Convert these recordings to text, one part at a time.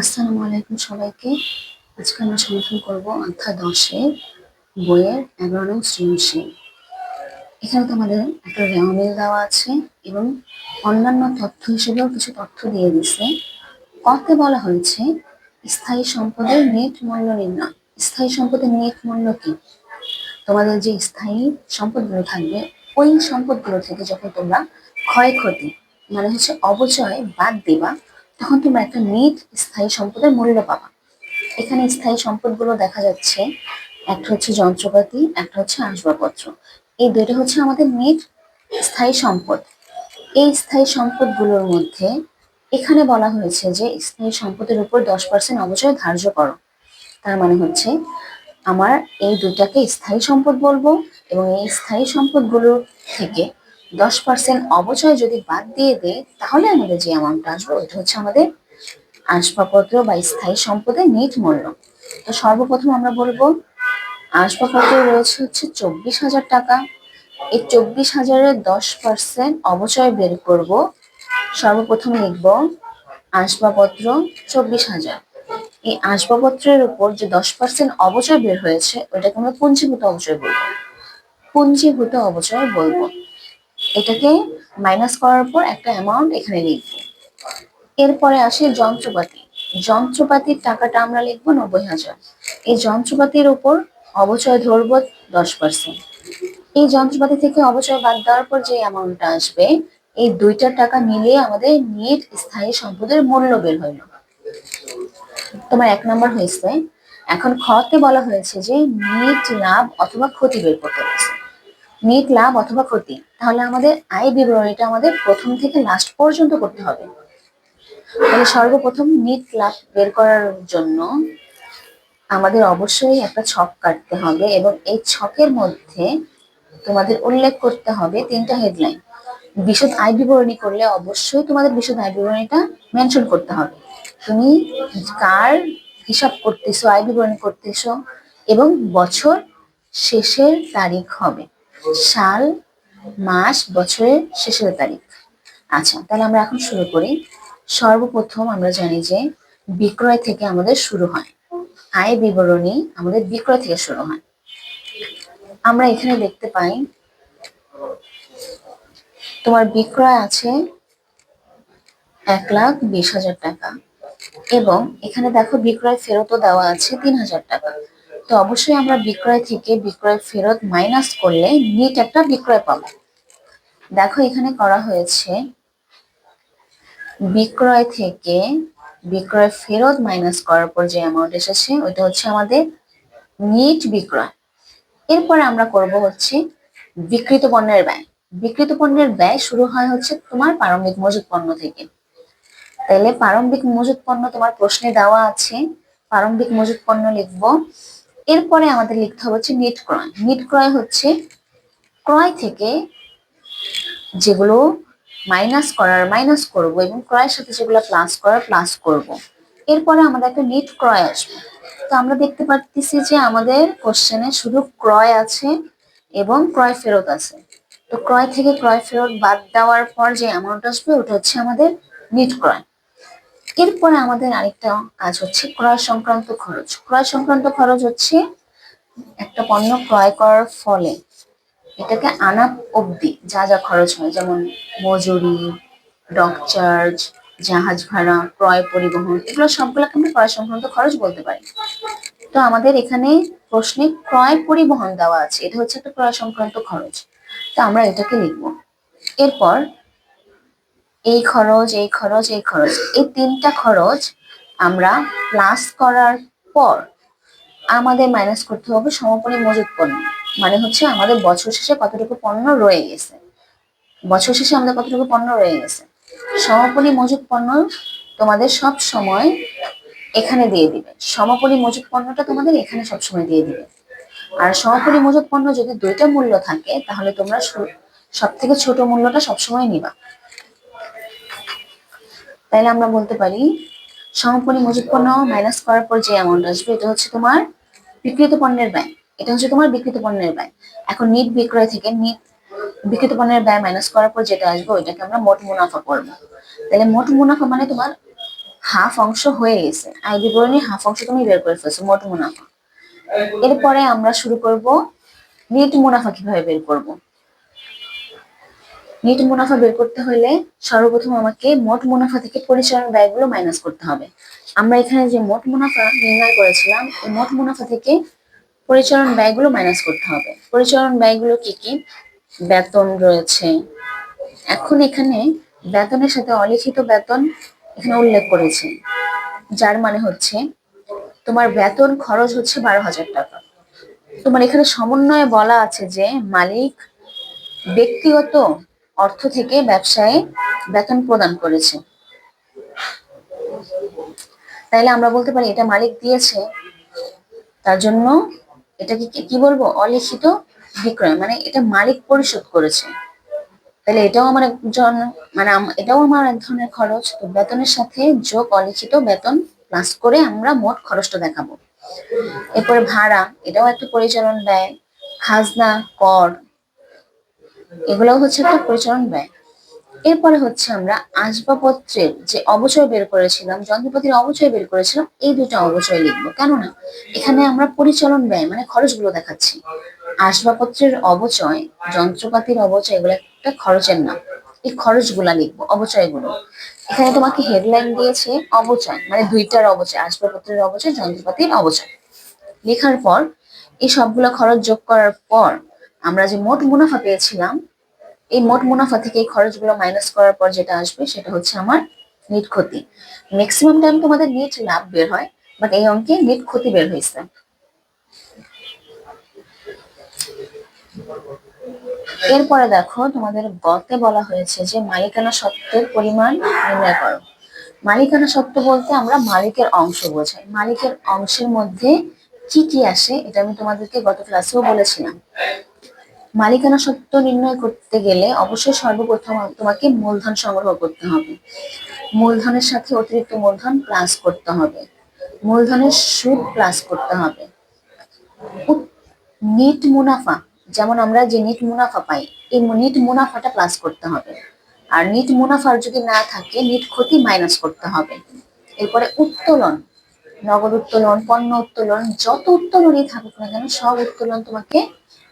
আসসালামু আলাইকুম সবাইকে। আজকে আমরা সমাধান করব অধ্যায় দশে, বইয়ের এগারো নং সৃজনশীল এখানে তোমাদের একটা রেওয়ামিল দেওয়া আছে এবং অন্যান্য তথ্য হিসেবেও কিছু তথ্য দিয়ে দিছে কতে বলা হয়েছে, স্থায়ী সম্পদের নেট মূল্য নির্ণয়। স্থায়ী সম্পদের নেট মূল্য কি? তোমাদের যে স্থায়ী সম্পদগুলো থাকবে, ওই সম্পদগুলো থেকে যখন তোমরা ক্ষয়ক্ষতি মানে হচ্ছে অবচয় বাদ দিবা তখন তোমরা একটা নেট স্থায়ী সম্পদের মূল্য পাবা। এখানে স্থায়ী সম্পদগুলো দেখা যাচ্ছে। একটা হচ্ছে যন্ত্রপাতি, একটা হচ্ছে আসবাবপত্র। এই দুইটা হচ্ছে আমাদের নেট স্থায়ী সম্পদ। এই স্থায়ী সম্পদগুলোর মধ্যে এখানে বলা হয়েছে যে স্থায়ী সম্পদের উপর দশ পার্সেন্ট অবচয় ধার্য করো। তার মানে হচ্ছে আমার এই দুইটাকে স্থায়ী সম্পদ বলব এবং এই স্থায়ী সম্পদগুলোর থেকে দশ পার্সেন্ট অবচয় যদি বাদ দিয়ে দেয়, তাহলে আমাদের যে অ্যামাউন্ট আসবে, ওইটা হচ্ছে আমাদের আসবাবপত্র বা স্থায়ী সম্পদের নিট মূল্য। তো সর্বপ্রথম আমরা বলব, আসবাবপত্র রয়েছে হচ্ছে চব্বিশ হাজার টাকা। এই চব্বিশ হাজারের দশ পার্সেন্ট অবচয় বের করব। সর্বপ্রথম লিখব, আসবাবপত্র চব্বিশ হাজার। এই আসবাবপত্রের উপর যে দশ পার্সেন্ট অবচয় বের হয়েছে, ওইটাকে আমরা পুঞ্জীভূত অবচয় বলব। পুঞ্জীভূত অবচয় বলব। এটাকে মাইনাস করার পর একটা অ্যামাউন্ট এখানে লিখব। এরপরে আসে যন্ত্রপাতি। যন্ত্রপাতির টাকাটা আমরা লিখব নব্বই হাজার। এই যন্ত্রপাতির উপর অবচয় ধরবো দশ পার্সেন্ট এই যন্ত্রপাতি থেকে অবচয় বাদ দেওয়ার পর যে অ্যামাউন্টটা আসবে, এই দুইটা টাকা মিলিয়ে আমাদের নেট স্থায়ী সম্পদের মূল্য বের হইল। তোমার এক নম্বর হয়েছে। এখন খতে বলা হয়েছে যে নেট লাভ অথবা ক্ষতি বের করতে হয়েছে। নেট লাভ অথবা ক্ষতি, তাহলে আমাদের আয় বিবরণীটা আমাদের প্রথম থেকে লাস্ট পর্যন্ত করতে হবে। তাহলে সর্বপ্রথম নেট লাভ বের করার জন্য আমাদের অবশ্যই একটা ছক কাটতে হবে এবং এই ছকের মধ্যে তোমাদের উল্লেখ করতে হবে তিনটা হেডলাইন বিশদ আয় বিবরণী করলে অবশ্যই তোমাদের বিশদ আয় বিবরণীটা মেনশন করতে হবে। তুমি কার হিসাব করতেছো, আয় বিবরণী করতেছো এবং বছর শেষের তারিখ হবে। সাল, মাস, বছরের শেষের তারিখ। আচ্ছা তাহলে আমরা এখন শুরু করি। সর্বপ্রথম আমরা জানি যে বিক্রয় থেকে আমাদের শুরু হয়। আয় বিবরণী আমাদের বিক্রয় থেকে শুরু হয়। আমরা এখানে দেখতে পাই, তোমার বিক্রয় আছে এক লাখ বিশ হাজার টাকা। এবং এখানে দেখো বিক্রয় ফেরতও দেওয়া আছে তিন হাজার টাকা। তো অবশ্যই আমরা বিক্রয় থেকে বিক্রয় ফেরত মাইনাস করলে নিট একটা বিক্রয় পাবো। দেখো এখানে করা হয়েছে, বিক্রয় থেকে বিক্রয় ফেরত মাইনাস করার পর যে অ্যামাউন্ট এসেছে, ওইটা হচ্ছে আমাদের নিট বিক্রয়। এরপরে আমরা করব হচ্ছে বিকৃত পণ্যের ব্যয়। বিকৃত পণ্যের ব্যয় শুরু হয় হচ্ছে তোমার প্রারম্ভিক মজুত পণ্য থেকে। তাহলে প্রারম্ভিক মজুত পণ্য তোমার প্রশ্নে দেওয়া আছে, প্রারম্ভিক মজুত পণ্য লিখব এরপরে আমাদের লিখতে হবে হচ্ছে নিট ক্রয়। নিট ক্রয় হচ্ছে ক্রয় থেকে যেগুলো মাইনাস করার মাইনাস করব এবং ক্রয়ের সাথে যেগুলো প্লাস করার প্লাস করব। এরপরে আমাদের একটা নিট ক্রয় আসবে। তো আমরা দেখতে পাচ্ছি যে আমাদের কোশ্চেনে শুধু ক্রয় আছে এবং ক্রয় ফেরত আছে। তো ক্রয় থেকে ক্রয় ফেরত বাদ দেওয়ার পর যে অ্যামাউন্ট আসবে, ওটা হচ্ছে আমাদের নিট ক্রয়। এরপরে আমাদের আরেকটা কাজ হচ্ছে ক্রয় সংক্রান্ত খরচ। ক্রয় সংক্রান্ত খরচ হচ্ছে একটা পণ্য ক্রয় করার ফলে এটাকে আনা অবধি যা যা খরচ হয়, যেমন মজুরি ডক চার্জ জাহাজ ভাড়া, ক্রয় পরিবহন, এগুলো সবগুলোকে আমরা ক্রয় সংক্রান্ত খরচ বলতে পারি। তো আমাদের এখানে প্রশ্নে ক্রয় পরিবহন দেওয়া আছে, এটা হচ্ছে একটা ক্রয় সংক্রান্ত খরচ। তো আমরা এটাকে লিখব। এরপর এই খরচ এই খরচ এই খরচ। এই তিনটা খরচ আমরা প্লাস করার পর আমাদের মাইনাস করতে হবে সমপরি মজুত পণ্য। মানে হচ্ছে আমাদের বছর শেষে কতটুকু পণ্য রয়ে গেছে। বছর শেষে আমাদের কতটুকু পণ্য রয়ে গেছে। সমপরি মজুত পণ্য তোমাদের সব সময় এখানে দিয়ে দিবে। সমপরি মজুত পণ্যটা তোমাদের এখানে সব সময় দিয়ে দিবে। আর সমপরি মজুত পণ্য যদি দুইটা মূল্য থাকে, তাহলে তোমরা সব থেকে ছোট মূল্যটা সবসময় নিবা। তাইলে আমরা বলতে পারি, সমাপনী মজুত পণ্য মাইনাস করার পর যে অ্যামাউন্ট আসবে, এটা হচ্ছে তোমার বিক্রিত পণ্যের ব্যয়। এটা হচ্ছে তোমার বিক্রিত পণ্যের ব্যয়। এখন নিট বিক্রয় থেকে নিট বিক্রিত পণ্যের ব্যয় মাইনাস করার পর যেটা আসবে, ওইটাকে আমরা মোট মুনাফা করব তাহলে মোট মুনাফা মানে তোমার হাফ অংশ হয়ে গেছে। আয় বিবরণী হাফ অংশ তুমি বের করে ফেলছো, মোট মুনাফা। এরপরে আমরা শুরু করব নেট মুনাফা কীভাবে বের করব। নেট মুনাফা বের করতে হলে সর্বপ্রথম আমাকে মোট মুনাফা থেকে পরিচালন ব্যয়গুলো মাইনাস করতে হবে। আমরা এখানে যে মোট মুনাফা নির্ণয় করেছিলাম, এই মোট মুনাফা থেকে পরিচালন ব্যয়গুলো মাইনাস করতে হবে। পরিচালন ব্যয়গুলো কি কি? বেতন রয়েছে। এখন এখানে বেতনের সাথে অলিখিত বেতন এখানে উল্লেখ করেছে, যার মানে হচ্ছে তোমার বেতন খরচ হচ্ছে বারো হাজার টাকা। তোমার এখানে সমন্বয়ে বলা আছে যে মালিক ব্যক্তিগত অর্থ থেকে ব্যবসায়ে বেতন প্রদান করেছে। তাইলে আমরা বলতে পারি, এটা মালিক দিয়েছে, তার জন্য এটাকে কি- বলব? অলিখিত বিক্রয় মানে এটা মালিক পরিশোধ করেছে। তাহলে এটাও আমার একজন মানে এটাও আমার এক ধরনের খরচ। তো বেতনের সাথে যোগ অলিখিত বেতন প্লাস করে আমরা মোট খরচটা দেখাবো। এরপরে ভাড়া, এটাও একটা পরিচালন ব্যয় খাজনা, কর এগুলোও হচ্ছে একটা পরিচালন ব্যয়। এরপরে হচ্ছে আমরা আসবাবপত্রের যে অবচয় বের করেছিলাম, যন্ত্রপাতির অবচয় বের করেছিলাম, এই দুটো অবচয় লিখব। কেননা এখানে আমরা পরিচালন ব্যয় মানে খরচগুলো দেখাচ্ছি। আসবাবপত্রের অবচয়, যন্ত্রপাতির অবচয়, এগুলো একটা খরচের নাম। এই খরচগুলা লিখব, অবচয়গুলো। এখানে তোমাকে হেডলাইন দিয়েছে অবচয় মানে দুইটার অবচয়, আসবাবপত্রের অবচয়, যন্ত্রপাতির অবচয়। লেখার পর এই সবগুলো খরচ যোগ করার পর আমরা যে মোট মুনাফা পেয়েছিলাম, এই মোট মুনাফা থেকে এই খরচগুলো মাইনাস করার পর যেটা আসবে সেটা হচ্ছে আমার নিট ক্ষতি। ম্যাক্সিমাম টাইম তোমাদের নেট লাভ বের হয় বাট এই অঙ্কে নিট ক্ষতি বের হয়েছে। এরপরে দেখো, তোমাদের গতে বলা হয়েছে যে মালিকানা সত্ত্বের পরিমাণ নির্ণয় করো। মালিকানা সত্ত্ব বলতে আমরা মালিকের অংশ বোঝাই। মালিকের অংশের মধ্যে কি কি আসে, এটা আমি তোমাদেরকে গত ক্লাসেও বলেছিলাম। মালিকানা সত্ত্ব নির্ণয় করতে গেলে অবশ্যই সর্বপ্রথম তোমাকে মূলধন সংগ্রহ করতে হবে। মূলধনের সাথে অতিরিক্ত মূলধন প্লাস করতে হবে। মূলধনের সুদ প্লাস করতে হবে। নিট মুনাফা, যেমন আমরা যে নিট মুনাফা পাই, এই নিট মুনাফাটা প্লাস করতে হবে। আর নিট মুনাফার যদি না থাকে, নিট ক্ষতি মাইনাস করতে হবে। এরপরে উত্তোলন, নগদ উত্তোলন, পণ্য উত্তোলন, যত উত্তোলনই থাকুক না কেন, সব উত্তোলন তোমাকে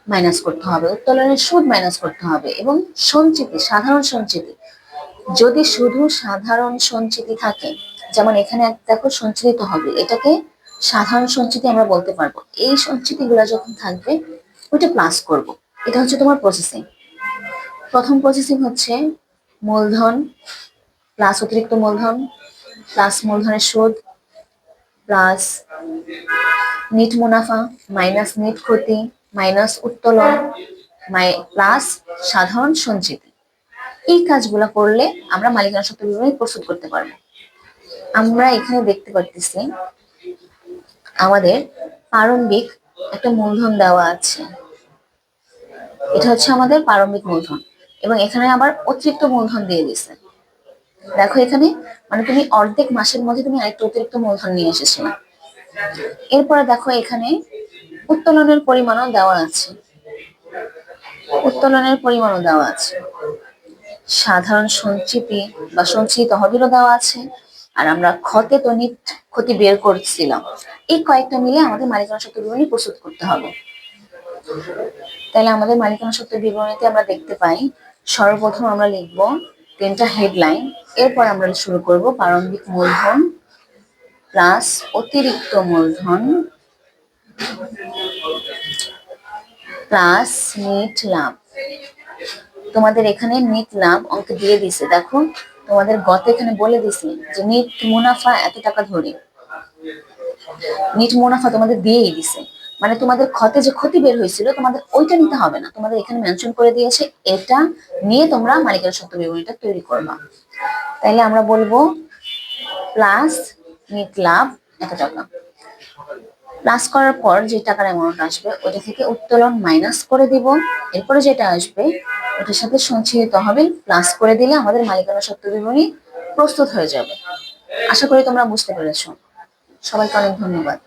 মাইনাস করতে হবে, উত্তোলনের সুদ মাইনাস করতে হবে এবং সঞ্চিতি, সাধারণ সঞ্চিতি। যদি শুধু সাধারণ সঞ্চিতি থাকে, যেমন এখানে দেখো সঞ্চিত হবে এটাকে সাধারণ সঞ্চিতি আমরা বলতে পারব। এই সঞ্চিতি গুলা যখন থাকবে, ওইটা প্লাস করব। এটা হচ্ছে তোমার প্রসেসিং প্রথম প্রসেসিং হচ্ছে মূলধন প্লাস অতিরিক্ত মূলধন প্লাস মূলধনের সুদ প্লাস নিট মুনাফা মাইনাস নিট ক্ষতি মাইনাস উত্তোলন প্লাস সাধারণ সঞ্চিতি। এই কাজগুলো করলে আমরা মালিকানা সত্ত্ব বিবরণী প্রস্তুত করতে পারব। আমরা এখানে দেখতে পাচ্ছি আমাদের প্রারম্ভিক একটা মূলধন দেওয়া আছে। এটা হচ্ছে আমাদের প্রারম্ভিক মূলধন এবং এখানে আবার অতিরিক্ত মূলধন দিয়ে দিছে দেখো এখানে মানে তুমি অর্ধেক মাসের মধ্যে তুমি আরেকটা অতিরিক্ত মূলধন নিয়ে এসেছ। এরপরে দেখো এখানে উত্তোলনের পরিমাণও দেওয়া আছে। উত্তোলনের পরিমাণও দেওয়া আছে। সাধারণ সঞ্চিতি বা সঞ্চিত তহবিলও দেওয়া আছে। আর আমরা ক্ষতে তনিত ক্ষতি বের করছিলাম। এই কয়েকটা মিলে আমাদের মালিকানা সত্ত্ব বিবরণী প্রস্তুত করতে হবে। তাহলে আমাদের মালিকানা সত্ত্ব বিবরণীতে আমরা দেখতে পাই, সর্বপ্রথম আমরা লিখব তিনটা হেডলাইন। এরপর আমরা শুরু করব প্রারম্ভিক মূলধন প্লাস অতিরিক্ত মূলধন প্লাস নিট লাভ তোমাদের এখানে নিট লাভ অঙ্ক দিয়ে দিছে দেখো, তোমাদের গত এখানে বলে দিছে যে নিট মুনাফা এত টাকা ধরে। নিট মুনাফা তোমাদের দিয়েই দিছে মানে তোমাদের ক্ষতে যে ক্ষতি বের হয়েছিল, তোমাদের ওইটা নিতে হবে না। তোমাদের এখানে মেনশন করে দিয়েছে, এটা নিয়ে তোমরা মালিকের সত্য বিবরণীটা তৈরি করবা। তাইলে আমরা বলব প্লাস নিট লাভ এত টাকা। প্লাস করার পর যে টাকার অ্যামাউন্ট আসবে, ওটা থেকে উত্তোলন মাইনাস করে দিব। এরপরে যেটা আসবে, ওটার সাথে সঞ্চিত তহবিল প্লাস করে দিলে আমাদের মালিকানা সত্য বিবরণী প্রস্তুত হয়ে যাবে। আশা করি তোমরা বুঝতে পেরেছ। সবাইকে অনেক ধন্যবাদ।